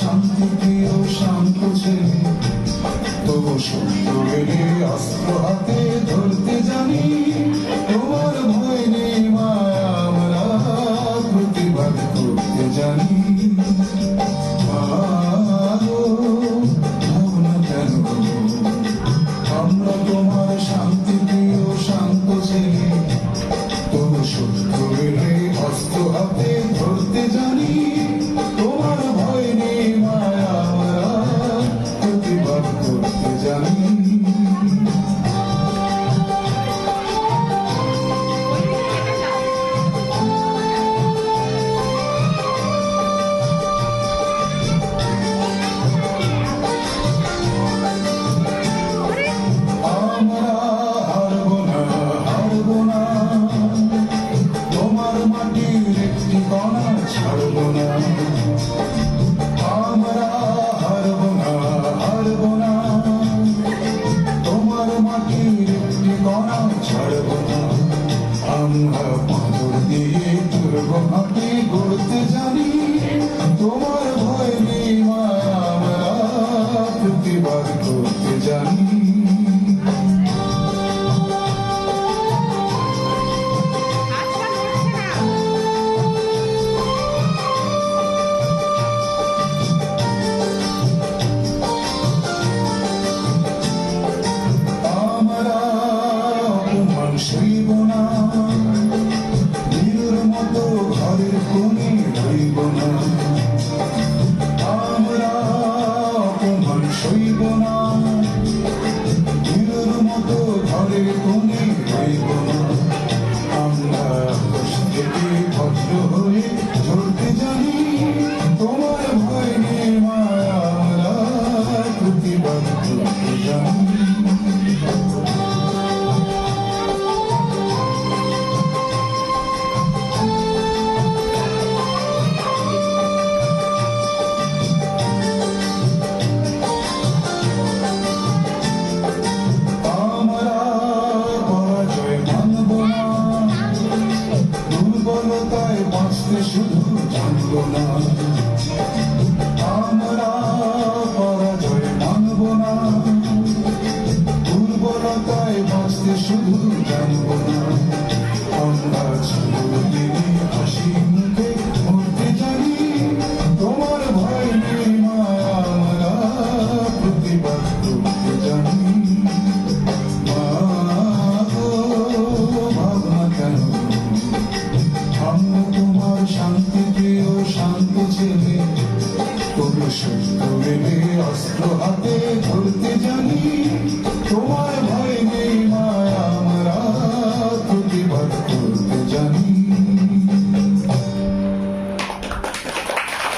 শান্তি দিও শান্ত ছেলে তবু সত্য বেড়ে অস্ত্র হাতে ধরতে জানি, তোমার ভয় নেই মায়া, আমরা প্রতিবাদ করতে জানি। আমরা পাথর দিয়ে Sure. visto বলতায় বাঁচতে শুধু জানতো না। আমরা সুস্থ মেলে অস্ত্র হাতে ধরতে জানি তোমায়